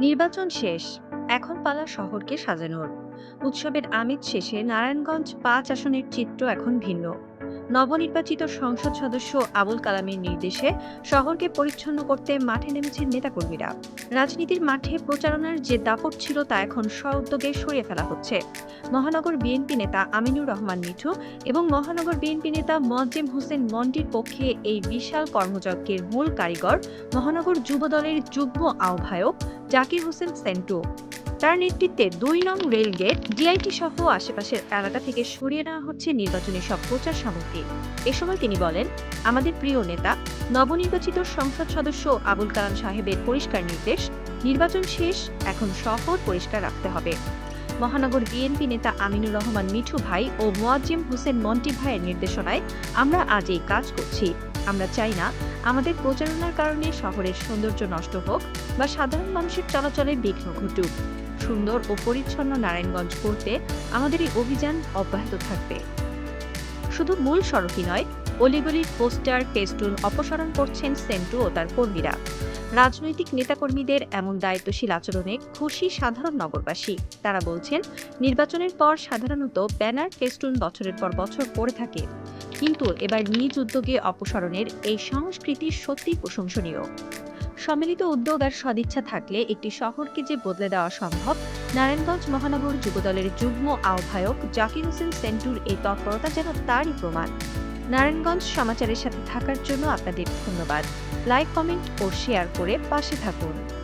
নির্বাচন শেষ। এখন পালা শহরকে সাজানোর। উৎসবের আমেজ শেষে নারায়ণগঞ্জ পাঁচ আসনের চিত্র এখন ভিন্ন। নবনির্বাচিত সংসদ সদস্য আবুল কালামের নির্দেশে শহরকে পরিচ্ছন্ন করতে মাঠে নেমেছেন নেতাকর্মীরা। রাজনীতির মাঠে প্রচারণার যে দাপট ছিল তা এখন স্বউদ্যোগে সরিয়ে ফেলা হচ্ছে। মহানগর বিএনপি নেতা আমিনুর রহমান মিঠু এবং মহানগর বিএনপি নেতা মোয়াজ্জেম হোসেন মন্ডির পক্ষে এই বিশাল কর্মযজ্ঞের মূল কারিগর মহানগর যুব দলের যুগ্ম আহ্বায়ক জাকির হোসেন সেন্টু। তার নেতৃত্বে দুই নং রেলগেট ডিআইটি সহ আশেপাশের এলাকা থেকে সরিয়ে নেওয়া হচ্ছে নির্বাচনী সব প্রচার সামগ্রী। এ সময় তিনি বলেন, আমাদের প্রিয় নেতা, নবনির্বাচিত সংসদ সদস্য আবুল কালাম সাহেবের পরিষ্কার নির্দেশ, নির্বাচন শেষ, এখন শহর পরিষ্কার রাখতে হবে। মহানগর বিএনপি নেতা আমিনুর রহমান মিঠু ভাই ও মোয়াজ্জেম হোসেন মন্টি ভাইয়ের নির্দেশনায় আমরা আজ এই কাজ করছি। আমরা চাই না আমাদের প্রচারণার কারণে শহরের সৌন্দর্য নষ্ট হোক বা সাধারণ মানুষের চলাচলে বিঘ্ন ঘটুক। সুন্দর ও পরিচ্ছন্ন নারায়ণগঞ্জ করতে আমাদের এই অভিযান অব্যাহত থাকবে। শুধু মূল সড়কই নয়, অলিগলির পোস্টার, ফেস্টুন অপসারণ করছেন সেন্টু ও তার কর্মীরা। রাজনৈতিক নেতাকর্মীদের এমন দায়িত্বশীল আচরণে খুশি সাধারণ নগরবাসী। তারা বলছেন, নির্বাচনের পর সাধারণত ব্যানার, ফেস্টুন বছরের পর বছর পড়ে থাকে। কিন্তু এবার নিজ উদ্যোগে অপসারণের এই সংস্কৃতি সত্যি প্রশংসনীয়। সম্মিলিত উদ্যোগ আর সদিচ্ছা থাকলে একটি শহরকে যে বদলে দেওয়া সম্ভব, নারায়ণগঞ্জ মহানগর যুবদলের যুগ্ম আহ্বায়ক জাকির হোসেন সেন্টুর এই তৎপরতা যেন তারই প্রমাণ। নারায়ণগঞ্জ সমাচারের সাথে থাকার জন্য আপনাদের ধন্যবাদ। লাইক, কমেন্ট ও শেয়ার করে পাশে থাকুন।